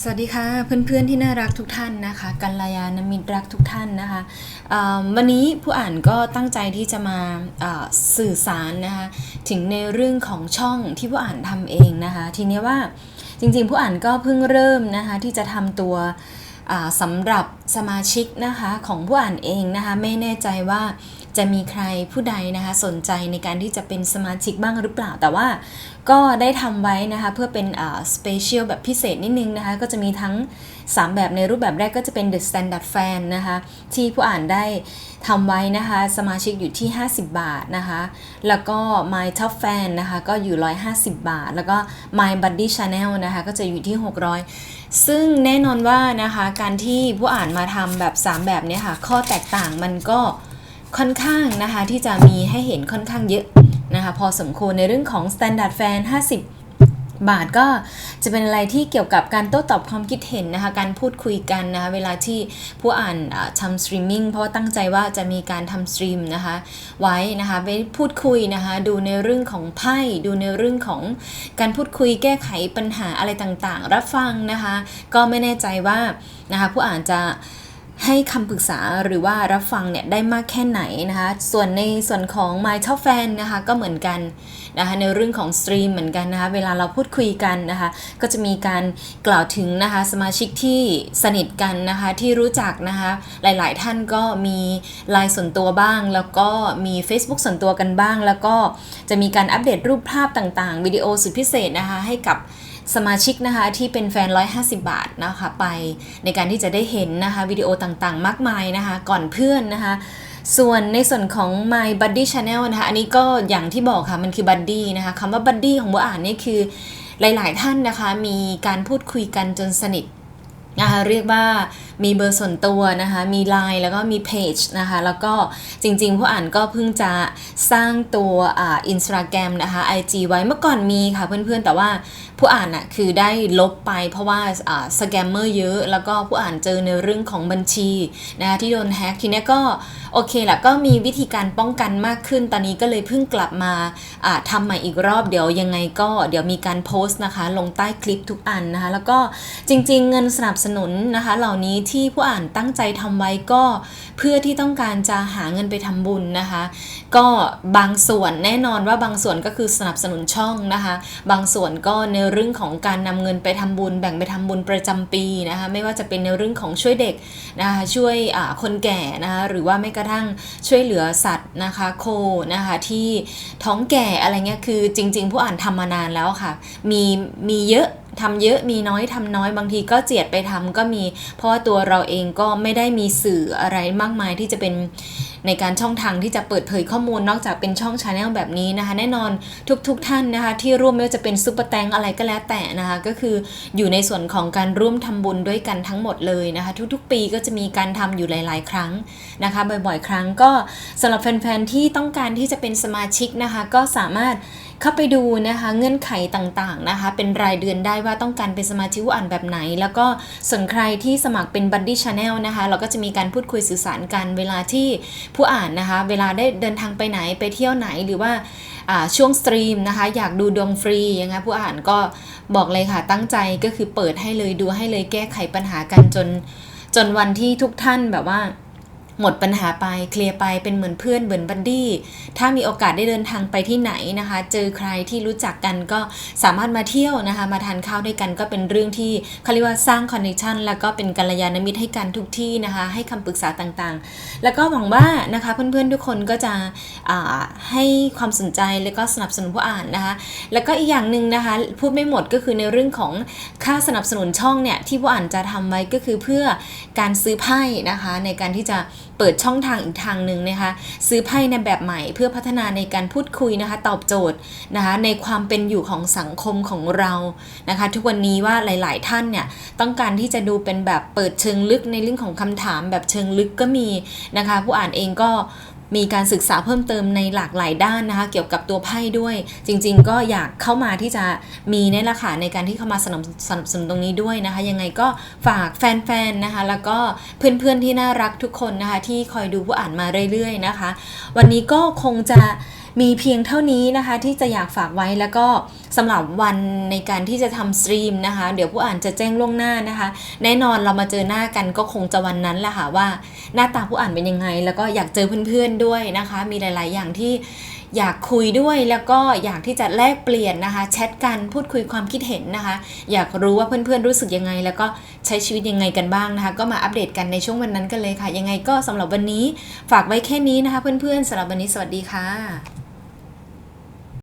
สวัสดีค่ะเพื่อนๆที่น่ารักทุกท่านนะคะกัลยาณมิตรรักทุกท่านนะคะวันนี้ผู้อ่านก็ตั้งใจที่จะมาสื่อสารนะคะถึงในเรื่องของช่องที่ผู้อ่านทำเองนะคะทีนี้ว่าจริงๆผู้อ่านก็เพิ่งเริ่มนะคะที่จะทำตัวสำหรับสมาชิกนะคะของผู้อ่านเองนะคะไม่แน่ใจว่า จะมีใครผู้ใดนะคะสนใจในการที่จะเป็นสมาชิกบ้างหรือเปล่า แต่ว่าก็ได้ทำไว้นะคะเพื่อเป็นอ่าสเปเชียลแบบพิเศษนิดนึงนะคะก็จะมีทั้ง 3 แบบในรูปแบบแรกก็จะเป็น The Standard Fan นะคะที่ผู้อ่านได้ทำไว้นะคะสมาชิกอยู่ที่ 50 บาทนะคะแล้วก็ My Top Fan นะคะก็อยู่ 150 บาท แล้วก็ My Buddy Channel นะคะก็จะอยู่ที่ 600 ซึ่งแน่นอนว่านะคะการที่ผู้อ่านมาทำแบบ 3 แบบเนี้ค่ะข้อแตกต่างมันก็ ค่อนข้างนะคะที่จะมีให้เห็นค่อนข้างเยอะนะคะพอสมควรในเรื่องของ Standard Fan 50บาทก็จะเป็นอะไรที่เกี่ยวกับการโต้ตอบความคิดเห็นนะคะ การพูดคุยกันนะคะ เวลาที่ผู้อ่านทำสตรีมมิ่งเพราะว่าตั้งใจว่าจะมีการทำสตรีมนะคะ ไว้นะคะไปพูดคุยนะคะ ดูในเรื่องของไพ่ดูในเรื่องของการพูดคุยแก้ไขปัญหาอะไรต่างๆ รับฟังนะคะ ก็ไม่แน่ใจว่านะคะผู้อ่านจะ ให้คำปรึกษาหรือว่ารับฟังเนี่ยได้มากแค่ไหนนะคะ ส่วนในส่วนของ My Top Fan นะคะก็เหมือนกันนะคะในเรื่องของสตรีมเหมือนกันนะคะเวลาเราพูดคุยกันนะคะก็จะมีการกล่าวถึงนะคะสมาชิกที่สนิทกันนะคะที่รู้จักนะคะหลายๆ ท่านก็มีไลน์ส่วนตัวบ้าง แล้วก็มี Facebook ส่วนตัวกันบ้าง แล้วก็จะมีการอัปเดตรูปภาพต่างๆ วิดีโอสุดพิเศษนะคะให้กับสมาชิกนะคะที่เป็นแฟน 150 บาทนะคะไปในการที่จะได้เห็นนะคะวิดีโอต่างๆ มากมายนะคะก่อนเพื่อนนะคะส่วนในส่วนของ My Buddy Channel นะคะอันนี้ก็อย่างที่บอกค่ะ มันคือ Buddy นะคะคำว่า Buddy ของบัวอ่านนี่คือหลาย ๆ ท่านนะคะ มีการพูดคุยกันจนสนิท นะคะเรียกว่ามีเบอร์ส่วนตัวนะคะ มี Line แล้วก็มีเพจนะคะ แล้วก็จริงๆ ผู้อ่านก็เพิ่งจะสร้างตัวอ่าอินสตาแกรมนะคะ IG ไว้เมื่อก่อนมีค่ะเพื่อนๆ แต่ว่าผู้อ่านอะคือได้ลบไปเพราะว่าอ่าสแกมเมอร์เยอะ แล้วก็ผู้อ่านเจอในเรื่องของบัญชีนะคะที่โดนแฮ็กทีนี้ก็โอเคแหละก็มีวิธีการป้องกันมากขึ้น ตอนนี้ก็เลยเพิ่งกลับมาอ่าทำใหม่อีกรอบเดี๋ยวยังไงก็เดี๋ยวมีการโพสต์นะคะ ลงใต้คลิปทุกอันนะคะ แล้วก็จริง ๆ เงินสนับสนุนนะคะเหล่านี้ที่ผู้อ่านตั้งใจทำไว้ก็เพื่อที่ต้องการจะหาเงินไปทำบุญนะคะ ก็บางส่วนแน่นอนว่าบางส่วนก็คือสนับสนุนช่องนะคะ บางส่วนก็ในเรื่องของการนำเงินไปทำบุญ แบ่งไปทำบุญประจำปีนะคะไม่ว่าจะเป็นในเรื่องของช่วยเด็กนะคะช่วยคนแก่นะคะหรือว่าไม่กระทั่งช่วยเหลือสัตว์นะคะโคนะคะที่ท้องแก่อะไรเงี้ยคือจริง ๆ ผู้อ่านทำมานานแล้วค่ะ มีมีเยอะ ทำเยอะมีน้อยทำน้อยบางทีก็เจียดไปทำก็มี เพราะว่าตัวเราเองก็ไม่ได้มีสื่ออะไรมากมายที่จะเป็น ในการช่องทางที่จะเปิดเผยข้อมูลนอกจากเป็นช่องชาแนลแบบนี้นะคะ แน่นอนทุกๆทท่านนะคะ ที่ร่วมไม่ว่าจะเป็นซุปเปอร์แตงอะไรก็แล้วแต่นะคะ ก็คืออยู่ในส่วนของการร่วมทำบุญด้วยกันทั้งหมดเลยนะคะ ทุกๆ ปีก็จะมีการทำอยู่หลาย ๆ ครั้งนะคะ บ่อยๆ ครั้งก็สำหรับแฟนๆที่ต้องการที่จะเป็นสมาชิกนะคะ ก็สามารถเข้าไปดูนะคะเงื่อนไขต่างๆนะคะ เป็นรายเดือนได้ว่าต้องการเป็นสมาชิกอ่านแบบไหน แล้วก็ส่วนใครที่สมัครเป็น Buddy Channel นะคะ เราก็จะมีการพูดคุยสื่อสารกันเวลาที่ผู้อ่านนะคะ เวลาได้เดินทางไปไหนไปเที่ยวไหนหรือว่าช่วงสตรีมนะคะ อยากดูดวงฟรียังไงผู้อ่านก็บอกเลยค่ะตั้งใจก็คือเปิดให้เลยดูให้เลยแก้ไขปัญหากันจน จนวันที่ทุกท่านแบบว่า หมดปัญหาไปเคลียร์ไปเป็นเหมือนเพื่อนเหมือนบัดดี้ถ้ามีโอกาสได้เดินทางไปที่ไหนนะคะ เจอใครที่รู้จักกันก็สามารถมาเที่ยวนะคะ มาทานข้าวด้วยกันก็เป็นเรื่องที่เขาเรียกว่าสร้างคอนเนคชันแล้วก็เป็นกัลยาณมิตรให้กันทุกที่นะคะ ให้คำปรึกษาต่างๆ แล้วก็หวังว่านะคะเพื่อนๆทุกคนก็จะให้ความสนใจแล้วก็สนับสนุนผู้อ่านนะคะ แล้วก็อีกอย่างหนึ่งนะคะพูดไม่หมดก็คือในเรื่องของค่าสนับสนุนช่องเนี่ยที่ผู้อ่านจะทำไว้ก็คือเพื่อการซื้อไพ่นะคะในการที่จะเปิดช่องทางอีกทางหนึ่งนะคะ ซื้อไพ่ในแบบใหม่เพื่อพัฒนาในการพูดคุยนะคะ ตอบโจทย์นะคะในความเป็นอยู่ของสังคมของเรานะคะ ทุกวันนี้ว่าหลาย ๆ ท่านเนี่ยต้องการที่จะดูเป็นแบบเปิดเชิงลึกในเรื่องของคำถามแบบเชิงลึกก็มีนะคะ ผู้อ่านเองก็ มีการศึกษาเพิ่มเติมในหลากหลายด้านนะคะ เกี่ยวกับตัวไพ่ด้วย จริง ๆ ก็อยากเข้ามาที่จะมีเนี่ยแหละค่ะในการที่เข้ามาสนับสนับสนุนตรงนี้ด้วยนะคะ ยังไงก็ฝากแฟนๆนะคะ แล้วก็เพื่อนๆที่น่ารักทุกคนนะคะ ที่คอยดูผู้อ่านมาเรื่อยๆนะคะ วันนี้ก็คงจะ มีเพียงเท่านี้นะคะที่จะอยากฝากไว้แล้วก็สำหรับวันในการที่จะทำสตรีมนะคะ เดี๋ยวผู้อ่านจะแจ้งล่วงหน้านะคะ แน่นอนเรามาเจอหน้ากันก็คงจะวันนั้นแหละค่ะว่า หน้าตาผู้อ่านเป็นยังไง แล้วก็อยากเจอเพื่อนๆด้วยนะคะ มีหลาย ๆ อย่างที่อยากคุยด้วยแล้วก็อยากที่จะแลกเปลี่ยนนะคะ แชทกันพูดคุยความคิดเห็นนะคะ อยากรู้ว่าเพื่อนๆรู้สึกยังไง แล้วก็ใช้ชีวิตยังไงกันบ้างนะคะ ก็มาอัปเดตกันในช่วงวันนั้นกันเลยค่ะ ยังไงก็สำหรับวันนี้ฝากไว้แค่นี้นะคะ เพื่อนๆสำหรับวันนี้สวัสดีค่ะ